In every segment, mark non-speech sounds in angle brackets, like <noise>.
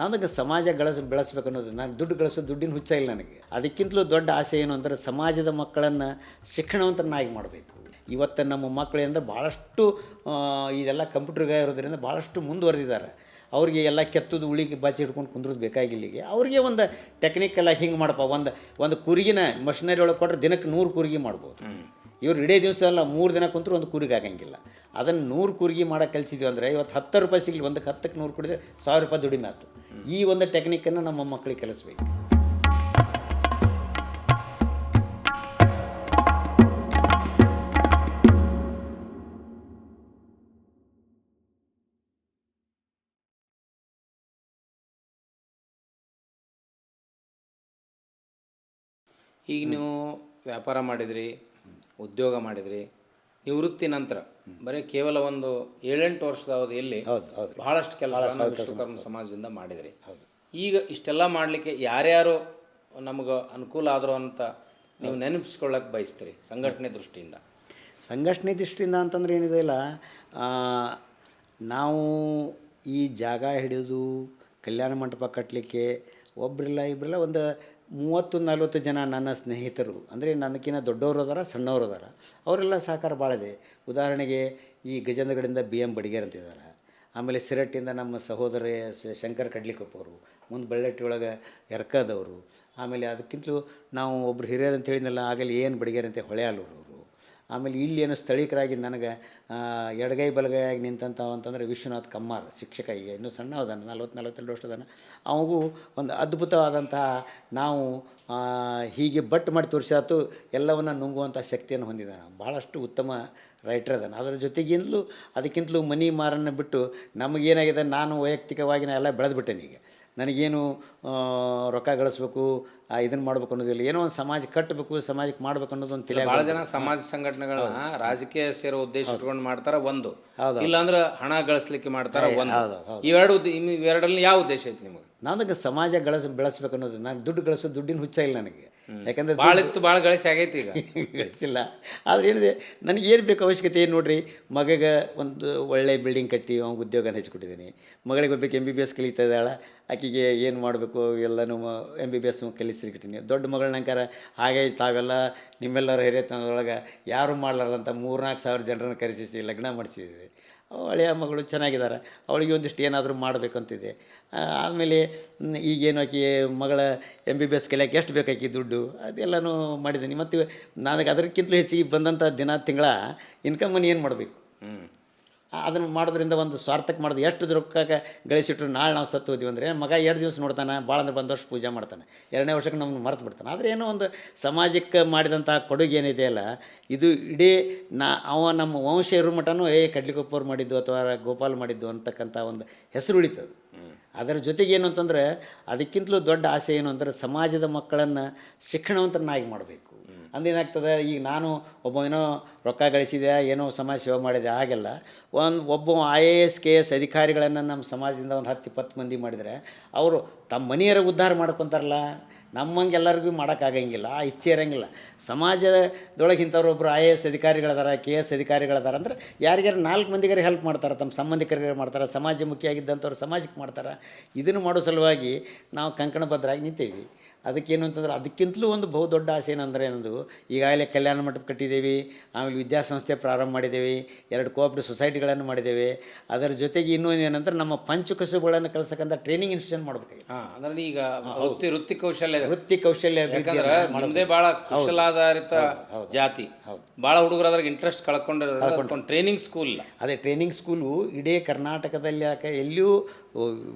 ನನಗೆ ಸಮಾಜ ಗಳಿಸ್, ಬೆಳೆಸ್ಬೇಕು ಅನ್ನೋದು ನಾನು ದುಡ್ಡು ಗಳಿಸೋ ದುಡ್ಡಿನ ಹುಚ್ಚ ಇಲ್ಲ ನನಗೆ. ಅದಕ್ಕಿಂತಲೂ ದೊಡ್ಡ ಆಸೆ ಏನು ಅಂದರೆ ಸಮಾಜದ ಮಕ್ಕಳನ್ನು ಶಿಕ್ಷಣವಂತರನ್ನಾಗಿ ಮಾಡಬೇಕು. ಇವತ್ತು ನಮ್ಮ ಮಕ್ಕಳು ಅಂದರೆ ಭಾಳಷ್ಟು ಇದೆಲ್ಲ ಕಂಪ್ಯೂಟರ್ಗೆ ಇರೋದ್ರಿಂದ ಭಾಳಷ್ಟು ಮುಂದುವರೆದಿದ್ದಾರೆ. ಅವ್ರಿಗೆ ಎಲ್ಲ ಕೆತ್ತದು ಉಳಿಗೆ ಬಾಚಿ ಹಿಡ್ಕೊಂಡು ಕುಂದ್ರದ್ದು ಬೇಕಾಗಿಲ್ಲ ಈಗ. ಅವ್ರಿಗೆ ಒಂದು ಟೆಕ್ನಿಕಲ್ಲ ಹಿಂಗೆ ಮಾಡಪ್ಪ. ಒಂದು ಒಂದು ಕುರಿಗಿನ ಮಷಿನರಿ ಒಳಗೆ ಕೊಟ್ಟರೆ ದಿನಕ್ಕೆ ನೂರು ಕುರಿಗೆ ಮಾಡ್ಬೋದು. ಇವ್ರು ಇಡೀ ದಿವಸ ಅಲ್ಲ, ಮೂರು ದಿನ ಕುಂತರೂ ಒಂದು ಕೂರಿಗೆ ಆಗಂಗಿಲ್ಲ ಅದನ್ನು ನೂರು ಕೂರಿಗೆ ಮಾಡೋಕೆ ಕಲಿಸಿದ್ವಿ ಅಂದರೆ ಇವತ್ತು ಹತ್ತು ರೂಪಾಯಿ ಸಿಗಲಿ, ಒಂದಕ್ಕೆ ಹತ್ತಕ್ಕೆ ನೂರು ಕುಡಿದ್ರೆ ಸಾವಿರ ರೂಪಾಯಿ ದುಡಿಮೆ ಆಯ್ತು ಈ ಒಂದು ಟೆಕ್ನಿಕನ್ನು ನಮ್ಮ ಮಕ್ಕಳಿಗೆ ಕಲಿಸ್ಬೇಕು. ಈಗ ನೀವು ವ್ಯಾಪಾರ ಮಾಡಿದ್ರಿ ಉದ್ಯೋಗ ಮಾಡಿದ್ರಿ ನಿವೃತ್ತಿ ನಂತರ ಬರೀ ಕೇವಲ ಒಂದು ಏಳೆಂಟು ವರ್ಷದ ಅವಧಿಯಲ್ಲಿ ಬಹಳಷ್ಟು ಕೆಲಸಗಳನ್ನು ವಿಶ್ವಕರ್ಮ ಸಮಾಜದಿಂದ ಮಾಡಿದ್ರಿ. ಈಗ ಇಷ್ಟೆಲ್ಲ ಮಾಡಲಿಕ್ಕೆ ಯಾರ್ಯಾರು ನಮಗೆ ಅನುಕೂಲ ಆದರು ಅಂತ ನೀವು ನೆನಪಿಸ್ಕೊಳ್ಳೋಕೆ ಬಯಸ್ತೀರಿ ಸಂಘಟನೆ ದೃಷ್ಟಿಯಿಂದ? ಸಂಘಟನೆ ದೃಷ್ಟಿಯಿಂದ ಅಂತಂದ್ರೆ ಏನಿದೆ ಇಲ್ಲ ನಾವು ಈ ಜಾಗ ಹಿಡಿದು ಕಲ್ಯಾಣ ಮಂಟಪ ಕಟ್ಟಲಿಕ್ಕೆ ಒಬ್ಬರಿಲ್ಲ ಇಬ್ಬರಿಲ್ಲ ಒಂದು ಮೂವತ್ತು ನಲ್ವತ್ತು ಜನ ನನ್ನ ಸ್ನೇಹಿತರು, ಅಂದರೆ ನನಗಿನ್ನ ದೊಡ್ಡವರು ಅದಾರ, ಸಣ್ಣವರು ಅದಾರ, ಅವರೆಲ್ಲ ಸಹಕಾರ ಭಾಳ ಇದೆ. ಉದಾಹರಣೆಗೆ ಈ ಗಜೇಂದ್ರಗಡಿಂದ ಬಿ ಎಂ ಬಡಿಗೇರ್ ಅಂತ ಇದ್ದಾರೆ ಆಮೇಲೆ ಸಿರಟ್ಟಿಂದ ನಮ್ಮ ಸಹೋದರ ಶಂಕರ್ ಕಡ್ಲಿಕೊಪ್ಪವರು ಮುಂದೆ ಬೆಳ್ಳಟ್ಟಿ ಒಳಗೆ ಎರ್ಕದವರು ಆಮೇಲೆ ಅದಕ್ಕಿಂತಲೂ ನಾವು ಒಬ್ರು ಹಿರಿಯರು ಅಂತ ಹೇಳಿದ್ನಲ್ಲ, ಆಗಲಿ ಏನು ಬಡಿಗೇರ್ ಅಂತ ಹೊಳೆ ಅವರು. ಆಮೇಲೆ ಇಲ್ಲಿ ಏನು ಸ್ಥಳೀಕರಾಗಿ ನನಗೆ ಎಡಗೈ ಬಲಗೈಯಾಗಿ ನಿಂತಂಥವು ಅಂತಂದರೆ ವಿಶ್ವನಾಥ್ ಕಮ್ಮಾರ್, ಶಿಕ್ಷಕ, ಈಗ ಇನ್ನೂ ಸಣ್ಣ ಅದಾನ ನಲ್ವತ್ತು ನಲ್ವತ್ತೆರಡು ವರ್ಷದನ ಅವಗೂ ಒಂದು ಅದ್ಭುತವಾದಂತಹ ನಾವು ಹೀಗೆ ಬಟ್ ಮಾಡಿ ತೋರಿಸಾತು ಎಲ್ಲವನ್ನು ನುಂಗುವಂಥ ಶಕ್ತಿಯನ್ನು ಹೊಂದಿದ್ದಾನೆ. ಭಾಳಷ್ಟು ಉತ್ತಮ ರೈಟರ್ ಅದಾನೆ. ಅದರ ಜೊತೆಗಿಂತಲೂ ಅದಕ್ಕಿಂತಲೂ ಮನಿ ಮಾರನ್ನು ಬಿಟ್ಟು ನಮಗೇನಾಗಿದೆ, ನಾನು ವೈಯಕ್ತಿಕವಾಗಿ ನಾ ಎಲ್ಲ ಬೆಳೆದ್ಬಿಟ್ಟೇನೆ ಈಗ ನನಗೇನು ರೊಕ್ಕ ಗಳಿಸ್ಬೇಕು ಇದನ್ನು ಮಾಡ್ಬೇಕು ಅನ್ನೋದಿಲ್ಲ. ಏನೋ ಒಂದು ಸಮಾಜ ಕಟ್ಟಬೇಕು ಸಮಾಜಕ್ಕೆ ಮಾಡ್ಬೇಕು ಅನ್ನೋದು ಒಂದು ತಿಳಿಯ ಭಾಳ ಜನ ಸಮಾಜ ಸಂಘಟನೆಗಳನ್ನ ರಾಜಕೀಯ ಸೇರೋ ಉದ್ದೇಶ ಇಟ್ಕೊಂಡು ಮಾಡ್ತಾರ ಒಂದು. ಇಲ್ಲಾಂದ್ರೆ ಹಣ ಗಳಿಸ್ಲಿಕ್ಕೆ ಮಾಡ್ತಾರ ಒಂದು. ಇವೆರಡು ಇನ್ನು ಇವೆರಡರಲ್ಲಿ ಯಾವ ಉದ್ದೇಶ ಐತಿ ನಿಮಗೆ? ನನಗೆ ಸಮಾಜ ಗಳಿಸ್ ಬೆಳೆಸ್ಬೇಕು ಅನ್ನೋದು ನಾನು ದುಡ್ಡು ಗಳಿಸೋ ದುಡ್ಡಿನ ಹುಚ್ಚ ಇಲ್ಲ ನನಗೆ. ಯಾಕಂದರೆ ಭಾಳ ಇತ್ತು ಭಾಳ ಗಳಿಸಿ ಆಗೈತಿ ಈಗ. <laughs> ಗಳಿಸಿಲ್ಲ. ಆದ್ರೆ ಏನಿದೆ ನನಗೆ ಏನು ಬೇಕು ಅವಶ್ಯಕತೆ ಏನು ನೋಡ್ರಿ? ಮಗಗೆ ಒಂದು ಒಳ್ಳೆ ಬಿಲ್ಡಿಂಗ್ ಕಟ್ಟಿ ಅವ್ನಿಗೆ ಉದ್ಯೋಗನ ಹೆಚ್ಚಿಕೊಟ್ಟಿದ್ದೀನಿ. ಮಗಳಿಗೆ ಒಬ್ಬಕ್ಕೆ ಎಂ ಬಿ ಬಿ ಎಸ್ ಕಲಿತಾ ಇದ್ದಾಳೆ. ಆಕೆಗೆ ಏನು ಮಾಡಬೇಕು ಎಲ್ಲನೂ ಎಂ ಬಿ ಬಿ ಎಸ್ ಕಲಿಸಿರ್ಕಿಟ್ಟಿನಿ ದೊಡ್ಡ ಮಗಳನ್ನಂಕಾರ ಹಾಗೆ ತಾವೆಲ್ಲ ನಿಮ್ಮೆಲ್ಲರ ಹಿರಿಯತನದೊಳಗೆ ಯಾರು ಮಾಡಲಾರ್ದಂಥ ಮೂರ್ನಾಲ್ಕು ಸಾವಿರ ಜನರನ್ನು ಕರೆಸಿಸಿ ಲಗ್ನ ಮಾಡಿಸಿದ್ವಿ ಹಳೆಯ ಮಗಳು ಚೆನ್ನಾಗಿದ್ದಾರೆ, ಅವಳಿಗೆ ಒಂದಿಷ್ಟು ಏನಾದರೂ ಮಾಡಬೇಕಂತಿದೆ. ಆಮೇಲೆ ಈಗೇನು ಆಕೆ ಮಗಳ ಎಂ ಬಿ ಬಿ ಎಸ್ ಕಲಿಯೋಕೆ ಎಷ್ಟು ಬೇಕಾಕಿ ದುಡ್ಡು? ಅದೆಲ್ಲನೂ ಮಾಡಿದ್ದೀನಿ. ಮತ್ತು ನನಗೆ ಅದಕ್ಕಿಂತಲೂ ಹೆಚ್ಚಿಗೆ ಬಂದಂಥ ದಿನ ತಿಂಗಳ ಇನ್ಕಮನ್ನು ಏನು ಮಾಡಬೇಕು? ಹ್ಮ್. ಅದನ್ನು ಮಾಡೋದ್ರಿಂದ ಒಂದು ಸ್ವಾರ್ಥಕ್ಕೆ ಮಾಡೋದು ಎಷ್ಟು ದುಃಖಕ್ಕೆ ಗಳಿಸಿಟ್ರು ನಾಳೆ ನಾವು ಸತ್ತು ಹೋದ್ವಿ ಅಂದರೆ, ಮಗ ಎರಡು ದಿವಸ ನೋಡ್ತಾನೆ ಭಾಳ ಅಂದ್ರೆ ಬಂದ ವರ್ಷ ಪೂಜೆ ಮಾಡ್ತಾನೆ. ಎರಡನೇ ವರ್ಷಕ್ಕೆ ನಮ್ಮನ್ನು ಮರೆತು ಬಿಡ್ತಾನೆ. ಆದರೆ ಏನೋ ಒಂದು ಸಮಾಜಕ್ಕೆ ಮಾಡಿದಂಥ ಕೊಡುಗೆ ಏನಿದೆ ಅಲ್ಲ, ಇದು ಇಡೀ ನಾ, ಅವ ನಮ್ಮ ವಂಶ ಇರೋ ಮಟನೂ ಏ ಕಡ್ಲಿಕೊಪ್ಪವ್ರು ಮಾಡಿದ್ದು ಅಥವಾ ಗೋಪಾಲ್ ಮಾಡಿದ್ದು ಅಂತಕ್ಕಂಥ ಒಂದು ಹೆಸರು ಉಳಿತದೆ. ಅದರ ಜೊತೆಗೆ ಏನು ಅಂತಂದರೆ, ಅದಕ್ಕಿಂತಲೂ ದೊಡ್ಡ ಆಸೆ ಏನು ಅಂದರೆ, ಸಮಾಜದ ಮಕ್ಕಳನ್ನು ಶಿಕ್ಷಣವಂತರನ್ನಾಗಿ ಮಾಡಬೇಕು. ಅಂದೇನಾಗ್ತದೆ? ಈಗ ನಾನು ಒಬ್ಬ ಏನೋ ರೊಕ್ಕ ಗಳಿಸಿದೆ, ಏನೋ ಸಮಾಜ ಸೇವೆ ಮಾಡಿದೆ, ಹಾಗೆಲ್ಲ. ಒಂದು ಒಬ್ಬ I A S K S ಅಧಿಕಾರಿಗಳನ್ನು ನಮ್ಮ ಸಮಾಜದಿಂದ ಒಂದು ಹತ್ತು ಇಪ್ಪತ್ತು ಮಂದಿ ಮಾಡಿದರೆ, ಅವರು ತಮ್ಮ ಮನೆಯರ ಉದ್ಧಾರ ಮಾಡ್ಕೊತಾರಲ್ಲ? ನಮ್ಮಂಗೆ ಎಲ್ಲರಿಗೂ ಮಾಡೋಕ್ಕಾಗಂಗಿಲ್ಲ ಆ ಇಚ್ಛೆ ಇರೋಂಗಿಲ್ಲ. ಸಮಾಜದೊಳಗೆ ಇಂಥವ್ರು ಒಬ್ಬರು ಐ ಎ ಎಸ್ ಅಧಿಕಾರಿಗಳದಾರ ಕೆ ಎಸ್ ಅಧಿಕಾರಿಗಳದಾರ ಅಂದ್ರೆ ಯಾರಿಗಾರು ನಾಲ್ಕು ಮಂದಿಗಾರು ಹೆಲ್ಪ್ ಮಾಡ್ತಾರೆ ತಮ್ಮ ಸಂಬಂಧಿಕರಿಗೆ ಮಾಡ್ತಾರೆ ಸಮಾಜಮುಖಿಯಾಗಿದ್ದಂಥವ್ರು ಸಮಾಜಕ್ಕೆ ಮಾಡ್ತಾರೆ. ಇದನ್ನು ಮಾಡೋ ಸಲುವಾಗಿ ನಾವು ಕಂಕಣಬದ್ಧರಾಗಿ ನಿಂತೀವಿ. ಅದಕ್ಕೇನು ಅಂತಂದ್ರೆ ಅದಕ್ಕಿಂತಲೂ ಒಂದು ಬಹು ದೊಡ್ಡ ಆಸೆ ಏನಂದರೆ ಏನದು ಈಗಾಗಲೇ ಕಲ್ಯಾಣ ಮಂಟಪ ಕಟ್ಟಿದ್ದೀವಿ ಆಮೇಲೆ ವಿದ್ಯಾಸಂಸ್ಥೆ ಪ್ರಾರಂಭ ಮಾಡಿದ್ದೇವೆ ಎರಡು ಕೋಆಪ್ರೇಟಿವ್ ಸೊಸೈಟಿಗಳನ್ನು ಮಾಡಿದ್ದೇವೆ. ಅದರ ಜೊತೆಗೆ ಇನ್ನೂ ಏನಂದ್ರೆ ನಮ್ಮ ಪಂಚಕಸುಗಳನ್ನು ಕಲಿಸಕ್ಕಂಥ ಟ್ರೈನಿಂಗ್ ಇನ್ಸ್ಟಿಟ್ಯೂಷನ್ ಮಾಡಬೇಕು ಹಾ ಅಂದ್ರೆ ಈಗ ವೃತ್ತಿ ವೃತ್ತಿ ಕೌಶಲ್ಯ ವೃತ್ತಿ ಕೌಶಲ್ಯ ಯಾಕಂದ್ರೆ ಭಾಳ ಕುಶಲಾಧಾರಿತ ಜಾತಿ. ಭಾಳ ಹುಡುಗರು ಅದ್ರಾಗ ಇಂಟ್ರೆಸ್ಟ್ ಕಳ್ಕೊಂಡಿರೋ ಟ್ರೈನಿಂಗ್ ಸ್ಕೂಲ್ ಅದೇ ಟ್ರೈನಿಂಗ್ ಸ್ಕೂಲು ಇಡೀ ಕರ್ನಾಟಕದಲ್ಲಿ ಯಾಕೆ ಎಲ್ಲಿಯೂ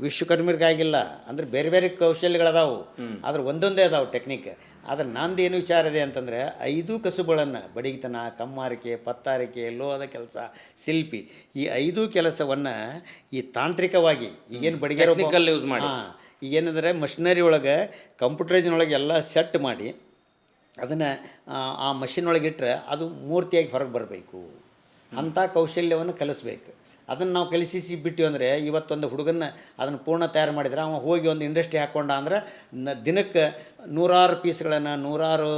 ವಿಶ್ವಕರ್ಮಿಗಾಗಿಲ್ಲ ಅಂದ್ರೆ ಬೇರೆ ಬೇರೆ ಕೌಶಲ್ಯಗಳದಾವು. ಆದ್ರೆ ಒಂದೊಂದೇ ಅದಾವೆ ಟೆಕ್ನಿಕ್ ಆದರೆ ನಂದು ಏನು ವಿಚಾರ ಇದೆ ಅಂತಂದರೆ ಐದು ಕಸುಬುಗಳನ್ನು ಬಡಿಗಿತನ ಕಮ್ಮಾರಿಕೆ ಪತ್ತಾರಿಕೆ ಲೋಹದ ಕೆಲಸ ಶಿಲ್ಪಿ ಈ ಐದು ಕೆಲಸವನ್ನು ಈ ತಾಂತ್ರಿಕವಾಗಿ ಈಗೇನು ಬಡಿಗೆ ಯೂಸ್ ಮಾಡಿ. ಹಾಂ ಈಗೇನಂದರೆ ಮಷಿನರಿ ಒಳಗೆ ಕಂಪ್ಯೂಟರೈಜ್ನೊಳಗೆ ಎಲ್ಲ ಸೆಟ್ ಮಾಡಿ ಅದನ್ನು ಆ ಮಷಿನ್ ಒಳಗಿಟ್ಟರೆ ಅದು ಮೂರ್ತಿಯಾಗಿ ಹೊರಗೆ ಬರಬೇಕು. ಅಂಥ ಕೌಶಲ್ಯವನ್ನು ಕಲಿಸ್ಬೇಕು. ಅದನ್ನು ನಾವು ಕಲಿಸಿಸಿ ಬಿಟ್ಟು ಅಂದರೆ ಇವತ್ತೊಂದು ಹುಡುಗನ್ನ ಅದನ್ನು ಪೂರ್ಣ ತಯಾರು ಮಾಡಿದ್ರೆ ಅವ ಹೋಗಿ ಒಂದು ಇಂಡಸ್ಟ್ರಿ ಹಾಕ್ಕೊಂಡ ಅಂದ್ರೆ ನ ದಿನಕ್ಕೆ ನೂರಾರು ಪೀಸ್ಗಳನ್ನು, ನೂರಾರು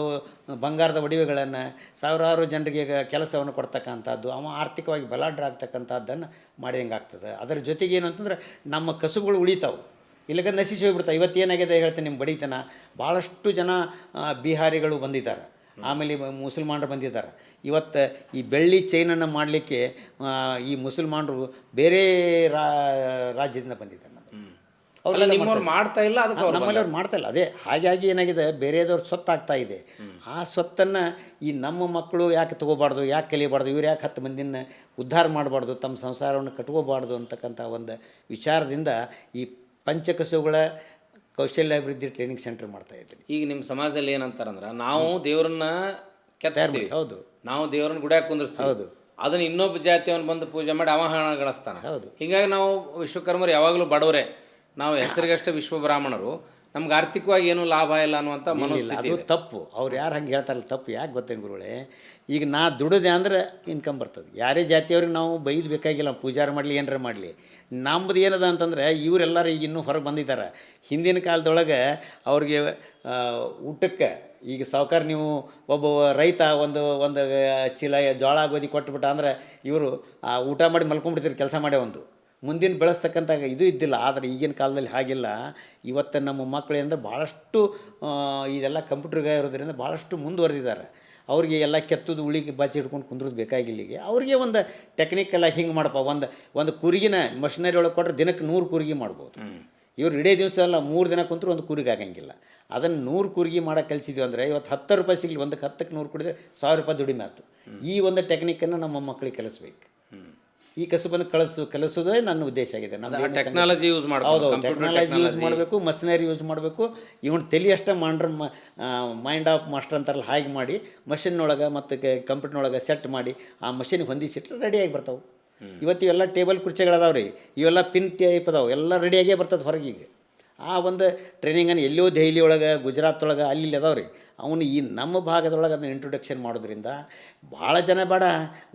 ಬಂಗಾರದ ಒಡವೆಗಳನ್ನು, ಸಾವಿರಾರು ಜನರಿಗೆ ಕೆಲಸವನ್ನು ಕೊಡ್ತಕ್ಕಂಥದ್ದು, ಅವ ಆರ್ಥಿಕವಾಗಿ ಬಲಾಢ್ರ ಆಗ್ತಕ್ಕಂಥದ್ದನ್ನು ಮಾಡಿದಂಗೆ ಆಗ್ತದೆ. ಅದರ ಜೊತೆಗೆ ಏನು ಅಂತಂದ್ರೆ ನಮ್ಮ ಕಸುಬುಗಳು ಉಳಿತಾವೆ. ಇಲ್ಲಿಗ ನಶಿಸಿ ಹೋಗ್ಬಿಡ್ತಾವೆ. ಇವತ್ತೇನಾಗಿದೆ ಹೇಳ್ತೀನಿ ನಿಮ್ಮ ಬಡಿತನ. ಭಾಳಷ್ಟು ಜನ ಬಿಹಾರಿಗಳು ಬಂದಿದ್ದಾರೆ. ಆಮೇಲೆ ಮುಸಲ್ಮಾನರು ಬಂದಿದ್ದಾರೆ. ಇವತ್ತು ಈ ಬೆಳ್ಳಿ ಚೈನನ್ನು ಮಾಡಲಿಕ್ಕೆ ಈ ಮುಸಲ್ಮಾನರು ಬೇರೆ ರಾಜ್ಯದಿಂದ ಬಂದಿದ್ದಾರೆ ನಿಮ್ಮವ್ರು ಮಾಡ್ತಾ ಇಲ್ಲ ಅದಕ್ಕೆ ಅವ್ರು ನಮ್ಮಲ್ಲಿ ಅವ್ರು ಮಾಡ್ತಾ ಇಲ್ಲ. ಅದೇ ಹಾಗಾಗಿ ಏನಾಗಿದೆ ಬೇರೆದವ್ರ ಸ್ವತ್ತಾಗ್ತಾ ಇದೆ. ಆ ಸ್ವತ್ತನ್ನು ಈ ನಮ್ಮ ಮಕ್ಕಳು ಯಾಕೆ ತಗೋಬಾರ್ದು ಯಾಕೆ ಕಲಿಯಬಾರ್ದು ಇವ್ರು ಯಾಕೆ ಹತ್ತು ಮಂದಿನ ಉದ್ಧಾರ ಮಾಡಬಾರ್ದು ತಮ್ಮ ಸಂಸಾರವನ್ನು ಕಟ್ಕೋಬಾರ್ದು ಅಂತಕ್ಕಂಥ ಒಂದು ವಿಚಾರದಿಂದ ಈ ಪಂಚಕಸುಗಳ ಕೌಶಲ್ಯಾಭಿವೃದ್ಧಿ ಟ್ರೈನಿಂಗ್ ಸೆಂಟರ್ ಮಾಡ್ತಾ ಇದ್ದೀನಿ. ಈಗ ನಿಮ್ಮ ಸಮಾಜದಲ್ಲಿ ಏನಂತಾರಂದ್ರೆ ನಾವು ದೇವ್ರನ್ನ ಕೆತ್ತೀವಿ ಹೌದು. ನಾವು ದೇವ್ರನ್ನ ಗುಡಿಯಾಗ ಕುಂದಿರ್ಸ್ತೀವಿ. ಹೌದು. ಅದನ್ನ ಇನ್ನೊಬ್ಬ ಜಾತಿಯವನು ಬಂದು ಪೂಜೆ ಮಾಡಿ ಅವ ಹಣ ಗಳಿಸ್ತಾನ ಹೌದು. ಹೀಗಾಗಿ ನಾವು ವಿಶ್ವಕರ್ಮರು ಯಾವಾಗಲೂ ಬಡವರೇ. ನಾವು ಹೆಸರಿಗಷ್ಟೇ ವಿಶ್ವ ಬ್ರಾಹ್ಮಣರು ನಮ್ಗೆ ಆರ್ಥಿಕವಾಗಿ ಏನೂ ಲಾಭ ಇಲ್ಲ ಅನ್ನುವಂಥ ಮನಸ್ಸಿಲ್ಲ ಅದು ತಪ್ಪು. ಅವ್ರು ಯಾರು ಹಂಗೆ ಹೇಳ್ತಾರಲ್ಲ ತಪ್ಪು. ಯಾಕೆ ಗೊತ್ತೇನು ಗುರುಗಳೇ? ಈಗ ನಾ ದುಡಿದೆ ಅಂದ್ರೆ ಇನ್ಕಮ್ ಬರ್ತದೆ. ಯಾರೇ ಜಾತಿಯವ್ರಿಗೆ ನಾವು ಬೈದು ಬೇಕಾಗಿಲ್ಲ ಪೂಜಾರ ಮಾಡಲಿ ಏನಾರ ಮಾಡಲಿ. ನಮ್ಮದು ಏನದ ಅಂತಂದ್ರೆ ಇವರೆಲ್ಲರೂ ಈಗ ಇನ್ನೂ ಹೊರಗೆ ಬಂದಿದ್ದಾರೆ ಹಿಂದಿನ ಕಾಲದೊಳಗೆ ಅವ್ರಿಗೆ ಊಟಕ್ಕೆ ಈಗ ಸಾವುಕಾರ ನೀವು ಒಬ್ಬ ರೈತ ಒಂದು ಒಂದು ಚೀಲ ಜೋಳ ಗೋಧಿ ಕೊಟ್ಬಿಟ್ಟ ಅಂದ್ರೆ ಇವರು ಊಟ ಮಾಡಿ ಮಲ್ಕೊಂಡ್ಬಿಡ್ತೀರಿ ಕೆಲಸ ಮಾಡೇ ಒಂದು. ಮುಂದಿನ ಬೆಳೆಸ್ತಕ್ಕಂಥ ಇದು ಇದ್ದಿಲ್ಲ. ಆದರೆ ಈಗಿನ ಕಾಲದಲ್ಲಿ ಹಾಗಿಲ್ಲ. ಇವತ್ತು ನಮ್ಮ ಮಕ್ಕಳು ಅಂದರೆ ಭಾಳಷ್ಟು ಇದೆಲ್ಲ ಕಂಪ್ಯೂಟರ್ಗೆ ಇರೋದ್ರಿಂದ ಭಾಳಷ್ಟು ಮುಂದುವರೆದಿದ್ದಾರೆ. ಅವ್ರಿಗೆ ಎಲ್ಲ ಕೆತ್ತದು ಉಳಿಗೆ ಬಾಚಿ ಹಿಡ್ಕೊಂಡು ಕುಂದ್ರದ್ದು ಬೇಕಾಗಿಲ್ಲ ಈಗ. ಅವ್ರಿಗೆ ಒಂದು ಟೆಕ್ನಿಕಲ್ಲ ಹಿಂಗೆ ಮಾಡಪ್ಪ. ಒಂದು ಒಂದು ಕುರಿಗಿನ ಮಷಿನರಿ ಒಳಗೆ ಕೊಟ್ಟರೆ ದಿನಕ್ಕೆ ನೂರು ಕುರಿಗೆ ಮಾಡ್ಬೋದು. ಇವ್ರು ಇಡೀ ದಿವಸ ಅಲ್ಲ ಮೂರು ದಿನ ಕುಂತ್ರು ಒಂದು ಕೂರಿಗೆ ಆಗಂಗಿಲ್ಲ ಅದನ್ನು ನೂರು ಕೂರಿಗೆ ಮಾಡೋಕೆ ಕಲಿಸಿದ್ವಿ ಅಂದರೆ ಇವತ್ತು ಹತ್ತು ರೂಪಾಯಿ ಸಿಗಲಿ ಒಂದಕ್ಕೆ ಹತ್ತಕ್ಕೆ ನೂರು ಕುಡಿದ್ರೆ ಸಾವಿರ ರೂಪಾಯಿ ದುಡಿಮೆ ಆಯ್ತು ಈ ಒಂದು ಟೆಕ್ನಿಕನ್ನು ನಮ್ಮ ಮಕ್ಕಳಿಗೆ ಕಲಿಸ್ಬೇಕು. ಈ ಕಸುಬನ್ನು ಕಳಿಸು ಕಲಿಸೋದೇ ನನ್ನ ಉದ್ದೇಶ ಆಗಿದೆ. ನಮ್ಮ ಟೆಕ್ನಾಲಜಿ ಯೂಸ್ ಹೌದು ಟೆಕ್ನಾಲಜಿ ಯೂಸ್ ಮಾಡಬೇಕು ಮಷಿನರಿ ಯೂಸ್ ಮಾಡಬೇಕು. ಇವನು ತಲೆ ಅಷ್ಟೇ ಮಾಡ್ರ ಮೈಂಡ್ ಆಫ್ ಮಾಸ್ಟರ್ ಅಂತಾರಲ್ಲ ಹಾಗೆ ಮಾಡಿ ಮಷಿನ್ನೊಳಗೆ ಮತ್ತು ಕಂಪ್ಯೂಟರ್ನೊಳಗೆ ಸೆಟ್ ಮಾಡಿ ಆ ಮಷಿನ್ಗೆ ಹೊಂದಿಸಿಟ್ರೆ ರೆಡಿಯಾಗಿ ಬರ್ತಾವೆ. ಇವತ್ತು ಇವೆಲ್ಲ ಟೇಬಲ್ ಕುರ್ಚಿಗಳದಾವೆ ರೀ ಇವೆಲ್ಲ ಪಿನ್ ಟೈಪ್ ಅದಾವೆ. ಎಲ್ಲ ರೆಡಿಯಾಗೇ ಬರ್ತದೆ ಹೊರಗೀಗ. ಆ ಒಂದು ಟ್ರೈನಿಂಗನ್ನು ಎಲ್ಲೋ ದೆಹಲಿ ಒಳಗೆ ಗುಜರಾತ್ ಒಳಗೆ ಅಲ್ಲಿ ಇಲ್ಲಿ ಅದಾವೆ ರೀ ಅವನು ಈ ನಮ್ಮ ಭಾಗದೊಳಗೆ ಅದನ್ನ ಇಂಟ್ರೊಡಕ್ಷನ್ ಮಾಡೋದ್ರಿಂದ ಭಾಳ ಜನ ಬೇಡ.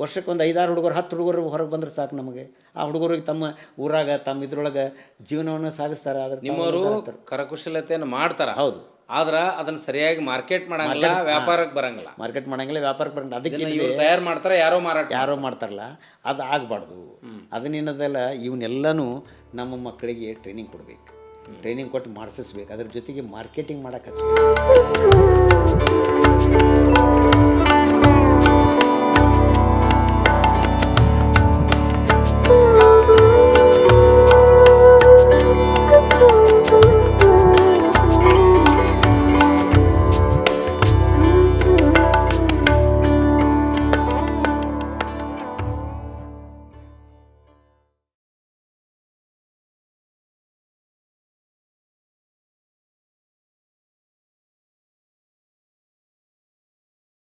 ವರ್ಷಕ್ಕೆ ಒಂದು ಐದಾರು ಹುಡುಗರು ಹತ್ತು ಹುಡುಗರು ಹೊರಗೆ ಬಂದ್ರೆ ಸಾಕು ನಮಗೆ. ಆ ಹುಡುಗರಿಗೆ ತಮ್ಮ ಊರಾಗ ತಮ್ಮ ಇದ್ರೊಳಗೆ ಜೀವನವನ್ನು ಸಾಗಿಸ್ತಾರೆ. ಆದ್ರೆ ನಿಮ್ಮವರು ಕರಕುಶಲತೆಯನ್ನು ಮಾಡ್ತಾರೆ. ಹೌದು. ಆದ್ರೆ ಅದನ್ನ ಸರಿಯಾಗಿ ಮಾರ್ಕೆಟ್ ಮಾಡಂಗಿಲ್ಲ ವ್ಯಾಪಾರಕ್ಕೆ ಬರಂಗಿಲ್ಲ. ಮಾರ್ಕೆಟ್ ಮಾಡಂಗಿಲ್ಲ ವ್ಯಾಪಾರಕ್ಕೆ ಬರಂಗಿಲ್ಲ. ಅದಕ್ಕೆ ಇವರು ತಯಾರು ಮಾಡ್ತಾರೆ ಯಾರೋ ಮಾರಾಟ ಯಾರೋ ಮಾಡ್ತಾರಲ್ಲ ಅದು ಆಗಬಾರ್ದು. ಅದನ್ನೇನದಲ್ಲ ಇವನ್ನೆಲ್ಲನೂ ನಮ್ಮ ಮಕ್ಕಳಿಗೆ ಟ್ರೈನಿಂಗ್ ಕೊಡಬೇಕು. ಟ್ರೈನಿಂಗ್ ಕೊಟ್ಟು ಮಾಡಿಸ್ಬೇಕು ಅದ್ರ ಜೊತೆಗೆ ಮಾರ್ಕೆಟಿಂಗ್ ಮಾಡಕ್ಕೆ ಹಚ್ಬೇಕು.